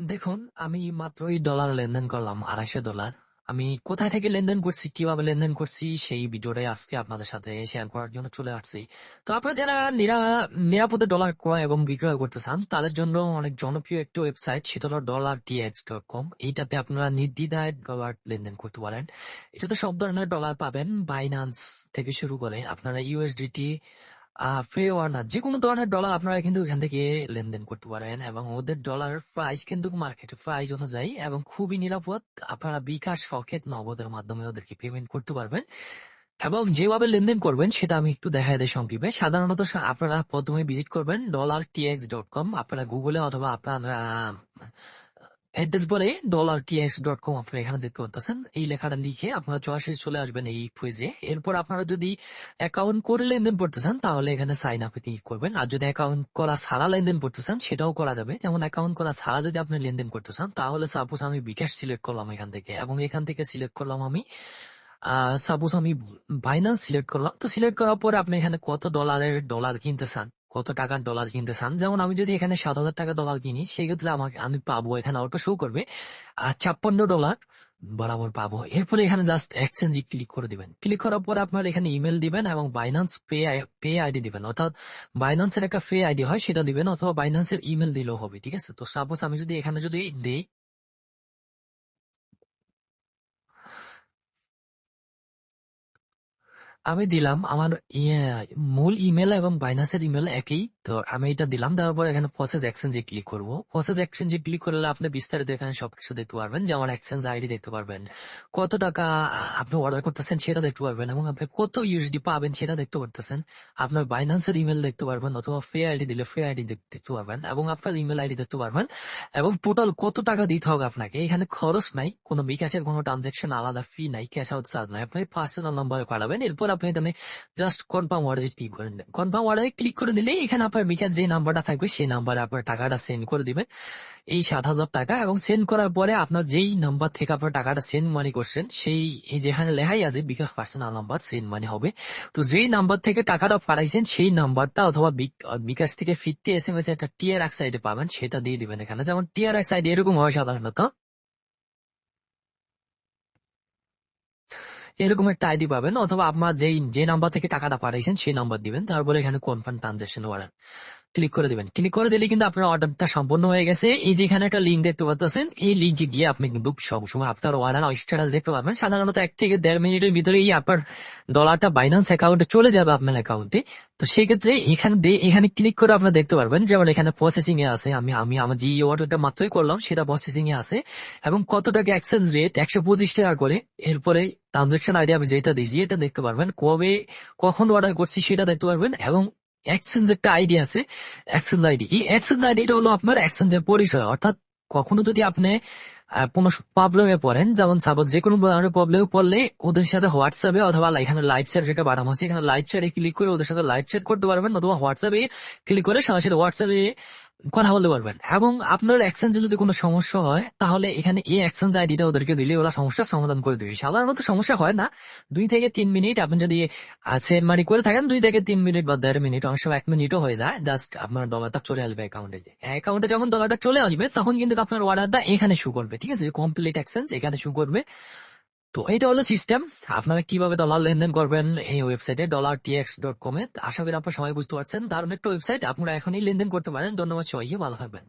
দেখুন, আমি মাত্রই ডলার লেনদেন করলাম $250 আমি কোথায় থেকে লেনদেন করছি, কীভাবে লেনদেন করছি সেই ভিডিওটাই আজকে আপনাদের সাথে শেয়ার করার জন্য চলে আসছি। তো আপনারা যারা নিরা নিরাপদে ডলার ক্রয় এবং বিক্রয় করতে চান তাদের জন্য অনেক জনপ্রিয় একটি ওয়েবসাইট শীতল সেটা হলো $TX.com এইটাতে আপনারা নির্দ্বিধায় ডলার লেনদেন করতে পারেন। এটাতে সব ধরনের ডলার পাবেন বাইন্যান্স থেকে শুরু করে আপনারা USDT আহ ফেওয়ানা যেকোনো ধরনের ডলার আপনারা কিন্তু এখান থেকে লেনদেন করতে পারেন এবং ওদের ডলার প্রাইস কিন্তু মার্কেট প্রাইস অনুযায়ী এবং খুবই নিরাপদ। আপনারা বিকাশ রকেট নগদের মাধ্যমে ওদেরকে পেমেন্ট করতে পারবেন এবং যেভাবে লেনদেন করবেন সেটা আমি একটু দেখাই দেয় সংক্ষেপে। সাধারণত আপনারা প্রথমে ভিজিট করবেন ডলার টিএক্স ডট কম আপনারা গুগলে অথবা আপনারা অ্যাড্রেস বলে ডলার টিএক্স ডট কম আপনারা এখানে দেখতে পাচ্ছেন এই লেখাটা লিখে আপনারা সরাসরি চলে আসবেন এই পেজে এরপর আপনারা যদি অ্যাকাউন্ট করে লেনদেন করতে চান, তাহলে এখানে সাইন আপে করবেন। আর যদি অ্যাকাউন্ট করা ছাড়া লেনদেন করতে চান, সেটাও করা যাবে। যেমন অ্যাকাউন্ট করা ছাড়া যদি আপনি লেনদেন করতে চান, তাহলে সাপোজ আমি বিকাশ সিলেক্ট করলাম এখান থেকে। এবং এখান থেকে সিলেক্ট করলাম আমি সাপোজ আমি বাইন্যান্স সিলেক্ট করলাম। তো সিলেক্ট করার পরে আপনি এখানে কত ডলারের ডলার কিনতে চান? কত টাকার ডলার কিনতে চান? যেমন আমি যদি এখানে সাত হাজার টাকা ডলার কিনি, সেক্ষেত্রে আমাকে, আমি পাবো এখানে অটো শো করবে। আর ছাপ্পান্ন ডলার বরাবর পাবো। এরপরে এখানে জাস্ট এক্সচেঞ্জে ক্লিক করে দিবেন। ক্লিক করার পর আপনার এখানে ইমেল দিবেন এবং বাইন্যান্স পে পে আইডি দিবেন। অর্থাৎ বাইন্যান্সের একটা পে আইডি হয়, সেটা দিবেন অথবা বাইন্যান্সের ইমেল দিলেও হবে, ঠিক আছে? তো সাপোজ আমি যদি এখানে যদি দিই আমি দিলাম আমার ইয়ে মূল ইমেল এবং বাইনাসের ইমেল একই। তো আমি এটা দিলাম তারপর এখানে প্রসেস এক্সচেঞ্জে ক্লিক করব। প্রসেস এক্সচেঞ্জে ক্লিক করলে আপনি বিস্তারিত এখানে সবকিছু দেখতে পারবেন যেমন এক্সচেঞ্জ আইডি দেখতে পারবেন। কত টাকা আপনি অর্ডার করতেছেন সেটা দেখতে পারবেন এবং আপনি কত ইউএসডি পাবেন সেটা দেখতে পারতেছেন। আপনার বাইন্যান্সের ইমেল দেখতে পারবেন অথবা ফে আইডি দিলে ফে আইডি দেখতে পারবেন এবং আপনার ইমেল আইডি দেখতে পারবেন এবং টোটাল কত টাকা দিতে হবে আপনাকে? এখানে খরচ নাই, কোনো বিকাশের কোনো ট্রানজাকশন আলাদা ফি নাই ক্যাশ আউট চার্জ নাই। আপনি পার্সোনাল নাম্বারে পাঠাবেন, এরপর আপনি জাস্ট কনফার্ম ক্লিক করে কনফার্ম অর্ডারে ক্লিক করে দিলে এখানে আপনার বিকাশ যে নাম্বারটা থাকবে সেই নাম্বারে আপনার টাকাটা সেন্ড করে দিবেন এই সাত হাজার টাকা এবং সেন্ড করার পরে আপনার যেই নাম্বার থেকে আপনার টাকাটা সেন্ড মানি করছেন সেই যেখানে লেখাই আছে bKash personal number send money হবে তো যেই নাম্বার থেকে টাকাটা পাঠাইছেন সেই নাম্বারটা অথবা বিকাশ থেকে ফিরতে এস এম একটা টিআর এক সাইডে পাবেন সেটা দিয়ে দিবেন এখানে যেমন টিআর এক সাইডে এরকম হয় সাধারণত এরকম একটা আইডি পাবেন, অথবা আপনার যেই, যে নাম্বার থেকে টাকাটা পাঠাইছেন সেই নাম্বার দিবেন, তারপরে এখানে কনফার্ম ট্রানজাকশন ওয়ারেন্ট ক্লিক করে দিবেন। ক্লিক করে দিলে কিন্তু আপনার অর্ডারটা সম্পূর্ণ হয়ে গেছে। এই যে এখানে একটা লিঙ্ক দেখতে পাচ্ছেন, এই লিঙ্কে গিয়ে আপনি কিন্তু সবসময় আপনার অর্ডার স্ট্যাটাস দেখতে পাবেন সাধারণত এক থেকে দেড় মিনিটের ভিতরেই আপনার ডলারটা বাইন্যান্স অ্যাকাউন্টে চলে যাবে আপনার অ্যাকাউন্টে তো সেই ক্ষেত্রে এখানে এখানে ক্লিক করে আপনারা দেখতে পারবেন যেমন এখানে প্রসেসিং এ আছে। আমি আমি, আমার যে অর্ডারটা মাত্রই করলাম, সেটা প্রসেসিং এ আছে। এবং কত টাকা এক্সচেঞ্জ রেট একশো পঁচিশ টাকা করে। এরপরে ট্রানজাকশন আইডি আমি যেটা দিয়েছি, এটা দেখতে পারবেন। কবে, কখন অর্ডার করছি, সেটা দেখতে পারবেন। এবং এক্সচেঞ্জ একটা আইডি আছে এক্সচেঞ্জ আইডি এই এক্সচেঞ্জ আইডিটা হলো আপনার এক্সচেঞ্জের পরিচয়। অর্থাৎ কখনো যদি আপনি কোনো প্রবলেমে পড়েন, যেমন সাপোজ যে কোনো প্রবলেমে পড়লে ওদের সাথে হোয়াটসঅ্যাপে অথবা এখানে লাইভ চ্যাট যেটা পাঠানো আছে, এখানে লাইভ চ্যাটে ক্লিক করে ওদের সাথে লাইভ চ্যাট করতে পারবেন, অথবা হোয়াটসঅ্যাপে ক্লিক করে সরাসরি হোয়াটসঅ্যাপে কথা বলতে পারবেন। এবং আপনার এক্সচেঞ্জে যদি কোনো সমস্যা হয়, তাহলে এখানে এই এক্সচেঞ্জ আইডিটা ওদেরকে দিলে ওরা সমস্যার সমাধান করে দেবে। সাধারণত সমস্যা হয় না। দুই থেকে তিন মিনিট আপনি যদি সেন্ড মানি করে থাকেন, দুই থেকে তিন মিনিট বা দেড় মিনিট, অনেক সময় এক মিনিটও হয়ে যায়। জাস্ট আপনার ডলারটা চলে আসবে অ্যাকাউন্টে অ্যাকাউন্টে যখন ডলারটা চলে আসবে, তখন কিন্তু আপনার অর্ডারটা এখানে শু করবে। ঠিক আছে? কমপ্লিট এক্সচেঞ্জ এখানে শু করবে। তো এটা হলো সিস্টেম আপনারা কীভাবে ডলার লেনদেন করবেন এই ওয়েবসাইটে ডলার টিএক্স ডট কমে আশা করি আপনারা সবাই বুঝতে পারছেন। দারুণ একটা ওয়েবসাইট আপনারা এখনই লেনদেন করতে পারেন। ধন্যবাদ সবাইকে। ভালো থাকবেন।